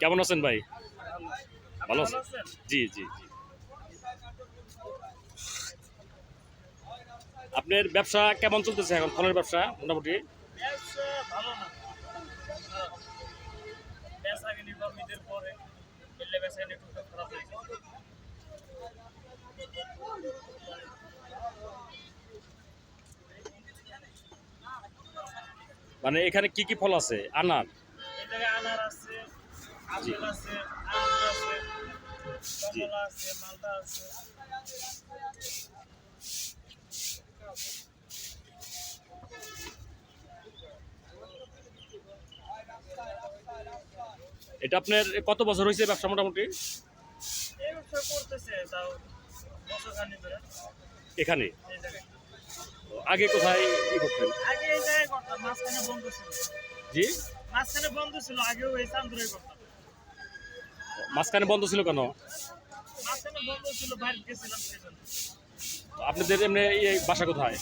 কেমন আছেন ভাই? ভালো আছেন? জি জি আপনার ব্যবসা কেমন চলতেছে এখন? ফলের ব্যবসা, মোটামুটি? মানে এখানে কি কি ফল আছে? আনার? আনার আছে আপেল আছে আঙ্গুর আছে কমলা আছে মালটা আছে। এটা আপনার কত বছর হয়েছে ব্যবসা মোটামুটি? এখানে? আগে কোথায় ই করতেন? আগে এই জায়গায় করতাম মাঝখানে বন্ধ ছিল। জি। মাঝখানে বন্ধ ছিল আগেও এই চান্দুরাই করতাম। মাঝখানে বন্ধ ছিল কেন? আপনাদের এমনি বাসা কোথায়।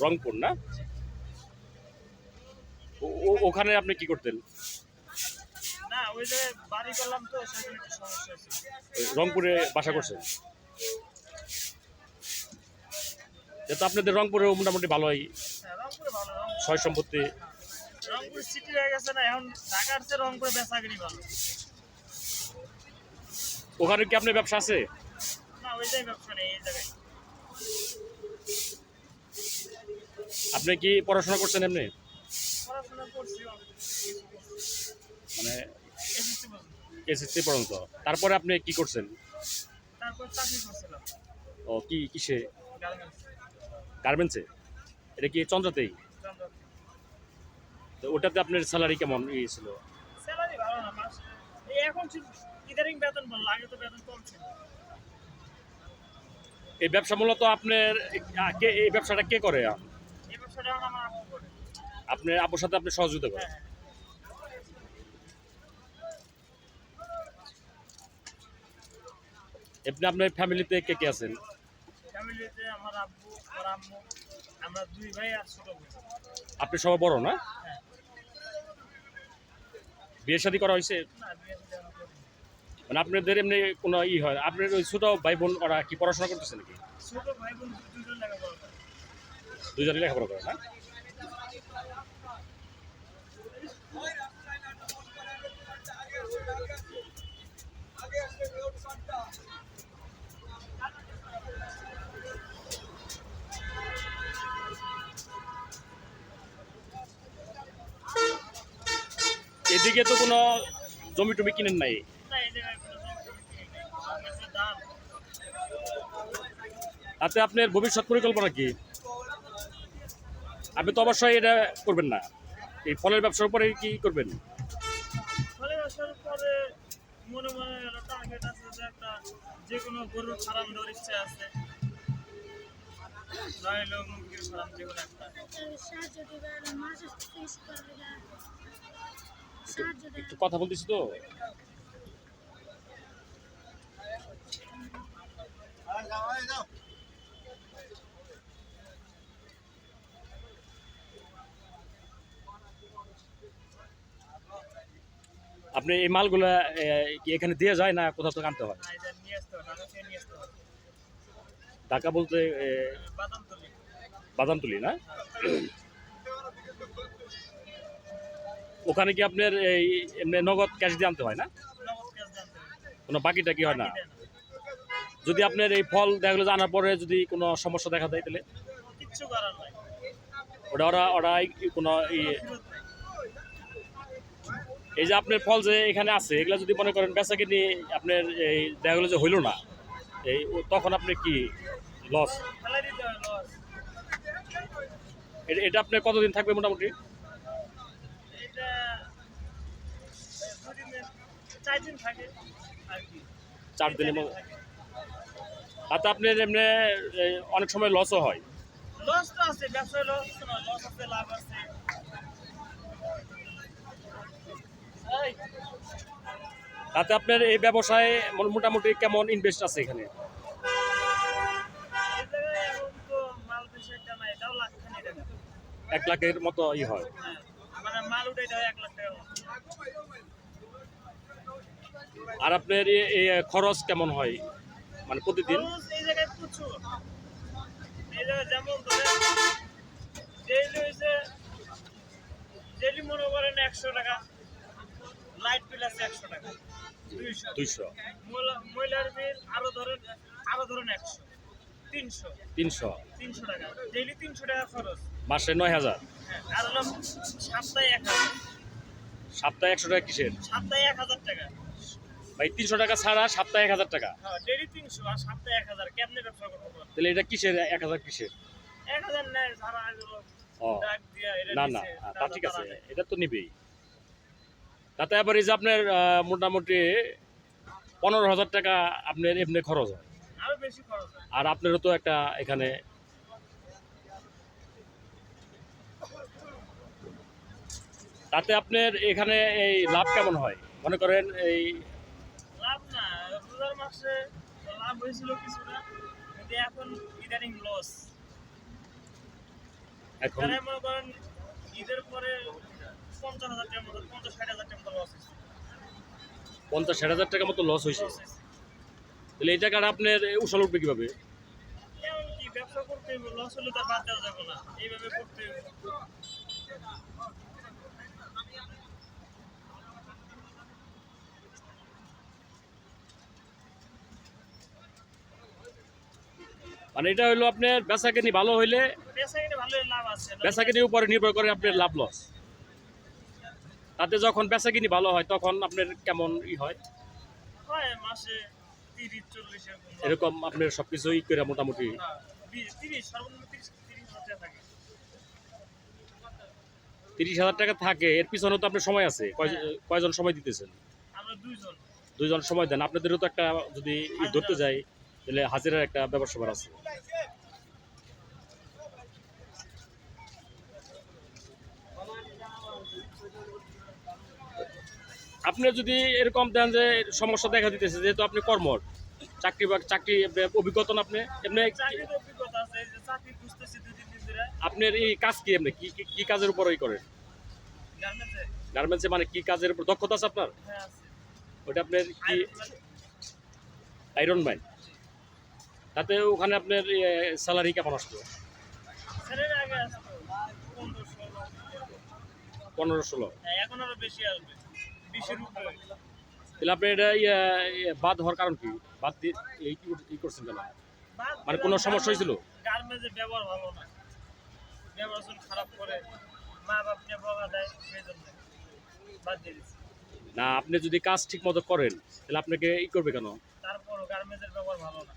রংপুর। না? ওখানে আপনি কি করতেন? রংপুরে বাসা করছেন? তো আপনাদের রংপুরে মোটামুটি ভালোই। হ্যাঁ, রং- সয় সম্পত্তি। রংপুর সিটি হয়ে গেছে না এখন ঢাকার চেয়ে রংপুরে ভালো। ওখানে কি আপনার ব্যবসা আছে? না ওই জায়গায় ব্যবসা নেই এই জায়গায়। আপনি কি পড়াশোনা করছেন এমনি? পড়াশোনা করছি মানে এসএসসি পর্যন্ত। এসএসসি পর্যন্ত। তারপরে আপনি কি করছেন? তারপর চাকরি করছিলাম। ও কি কিসে? গার্মেন্টসে। এটা কি চন্দ্রতেই। তো ওটাতে আপনার স্যালারি কেমন? ই ছিল। স্যালারি ভালো না মাস এই এখন ইদারিং বেতন ভালো আগে তো বেতন কম ছিল। এই ব্যবসা মূলত আপনার কে এই ব্যবসাটা কে করে? এই ব্যবসাটা আমার আপু করে। আপনার আপুর সাথে আপনি সহযোগিতা করেন? হ্যাঁ। আপনি আপনার ফ্যামিলিতে কে কে আছেন? ফ্যামিলিতে আমার আব্বু আম্মু আমরা দুই ভাই আর ছোট বোন। আপনি সবাই বড় না? হ্যাঁ। বিয়ে শাদি করা হয়েছে। মানে আপনাদের এমনি কোনো ই হয়? আপনার ওই ছোটো ভাই বোন ওরা কি পড়াশোনা করতেছে নাকি? দুজনই লেখাপড়া করে না? এদিকে তো কোনো জমি টমি কিনেন নাই? তাতে আপনার ভবিষ্যৎ পরিকল্পনা কি? আপনি তো অবশ্যই এটা করবেন না। এই ফলের ব্যবসার উপরে কি করবেন? মনে মনে একটা টার্গেট আছে যে একটা যে কোনো গরুর ফার্ম দেওয়ার ইচ্ছা আছে। নইলে মুরগির ফার্ম যে কোনো একটা দেন একটু কথা বলতেছি তো? আপনি এই মালগুলা এখানে দিয়ে যায় না কোথাও থেকে আনতে হয়? ঢাকা বলতে এ, বাদাম তলি বাদামতুলি না? ওখানে কি আপনার এই এমনি নগদ ক্যাশ দিয়ে আনতে হয় না? কোনো বাকিটা কি হয় না। যদি আপনার এই ফল দেখা গেলো যে আনার পরে যদি কোনো সমস্যা দেখা দেয় তাহলে? ওটা ওরা ওরা কোনো এই যে আপনার ফল যে এখানে আছে এগুলো যদি মনে করেন বেচা কিনে আপনার এই দেখা গেলো যে হইল না এই তখন আপনি কি লস এটা আপনার কতদিন থাকবে মোটামুটি? এটা চার দিন থাকে আর কি। চার দিনের মতো তাতে আপনার এমনি অনেক সময় লসও হয়। লস তো আছে ব্যবসায় লস লস আছে লাভ আছে। তাতে আপনার এই ব্যবসায় মোটামুটি কেমন ইনভেস্ট আছে এখানে? এক লাখের মতো ই হয়। আর আপনার খরচ কেমন হয়? মানে প্রতিদিন? মনে করেন একশো টাকা লাইট বিল আছে একশো টাকা। দুইশো। বিল আরও ধরেন আরও ধরেন একশো তিনশো। তিনশো। তিনশো টাকা। ডেইলি তিনশো টাকা খরচ। মাসে নয় হাজার। হ্যাঁ সপ্তাহে হাজার। সপ্তাহে একশো টাকা কিসের? সপ্তাহে এক হাজার টাকা। ভাই তিনশো টাকা ছাড়া সপ্তাহে এক হাজার টাকা। হ্যাঁ? তাহলে এটা কিসের? এক হাজার কিসের? না না হ্যাঁ, তা ঠিক আছে এটা তো নিবেই। তাতে আবার এই যে আপনার মোটামুটি পনেরো হাজার টাকা আপনার এমনি হয়। খরচ হয়। আর আপনারও তো একটা এখানে তাতে আপনার এখানে এই লাভ কেমন হয়? মনে করেন এই লাভ না রোজার মাসে লাভ হয়েছিল কিছুটা কিন্তু এখন ইদানিং লস এখন? মনে করেন ঈদের পরে পঞ্চাশ হাজার টাকার মতো পঞ্চাশ ষাট হাজার টাকার মতো লস হয়েছে। পঞ্চাশ ষাট হাজার টাকা মতো লস হয়েছে? তাহলে এই টাকাটা আপনার উশাল উঠবে কীভাবে? ব্যবসা করতে লস হলে তার বাদ দেওয়া যাবে না এইভাবে করতে মানে এটা হলো আপনার বেচা কিনি ভালো হইলে পেশা কিনে ভালোই লাভ আছে বেচা কিনির উপরে নির্ভর করে আপনার লাভ লস তাতে যখন বেচা কিনি ভালো হয় তখন আপনার কেমন ই হয়? হয় এরকম আপনার সব কিছু ই করে মোটামুটি। হ্যাঁ, তিরিশ হাজার টাকা থাকে। এর পিছনে তো আপনার সময় আছে। কয়- কয়জন সময় দিতেছেন? দুইজন। সময় দেন। আপনাদেরও তো একটা যদি ধরতে যাই তাহলে হাজিরার একটা ব্যবসা আছে। আপনি যদি এরকম দেন যে সমস্যা দেখা দিতেছে যেহেতু আপনি কর্মর চাকরি বা চাকরি অভিজ্ঞতা না আপনি এমনি আপনার এই কাজ কি এমনি? কি কি- কাজের উপর ই করেন? গার্মেন্টসে মানে কি কাজের উপর দক্ষতা আছে আপনার? হ্যাঁ ওইটা আপনার কি আইরন ম্যান তাতে ওখানে আপনার স্যালারি কেমন আসতো পনেরো ষোলো। এখন বেশি আসবে বিশের তাহলে আপনি এটা ইয়ে, ইয়ে, বাদ হওয়ার কারণ কি? বাদ দিয়ে কি- করছেন কেন? মানে কোনো সমস্যা হয়েছিল? ব্যবহার ভালো না ব্যবহার খারাপ করে মা বাদ দিয়ে না আপনি যদি কাজ ঠিক মতো করেন তাহলে আপনাকে ই করবে কেন? তারপরও গার্মেন্টসের ব্যবহার ভালো না।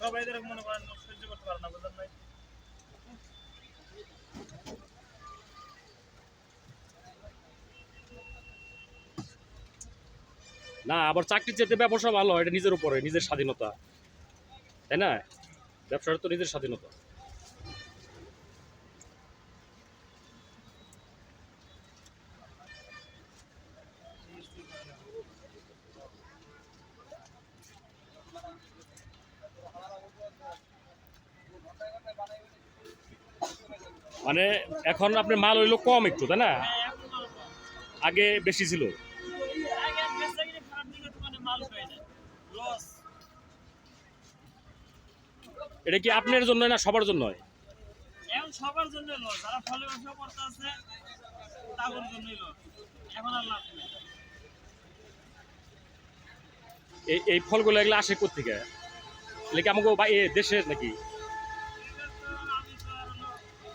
এদের মনে করেন না আবার চাকরি চেতে ব্যবসা ভালো এটা নিজের উপরে, নিজের স্বাধীনতা। তাই না? ব্যবসাটা তো নিজের স্বাধীনতা। মানে এখন আপনার মাল হইল কম একটু তাই না। আগে বেশি ছিল। এটা কি আপনার জন্য না সবার জন্য এখন সবার জন্য লস যারা ফলে ব্যবসা করতে আছে তাদের জন্যই লস। এখন আর লাভ নেই। এই এই ফলগুলো এগুলো আসে কোথেকে এগুলো কি আমাকে দেশের নাকি?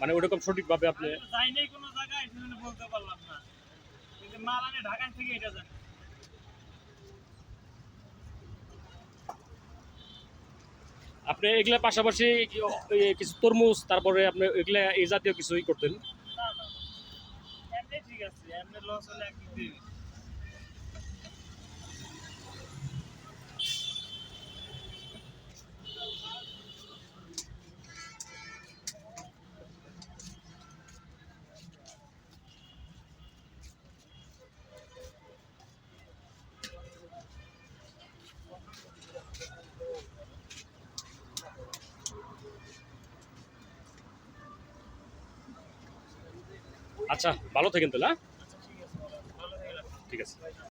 মানে ওরকম সঠিকভাবে আপনি আমি তো যাই নাই কোনো জায়গায় সেজন্য বলতে পারলাম না। কিন্তু মাল আনে ঢাকা থেকে এটা জানি। আপনি এগুলা পাশাপাশি কিছু তরমুজ তারপরে আপনি এগুলা এই জাতীয় কিছুই করতেন? না না এমনি ঠিক আছে এমনি লস হলে আচ্ছা ভালো থাকেন তাহলে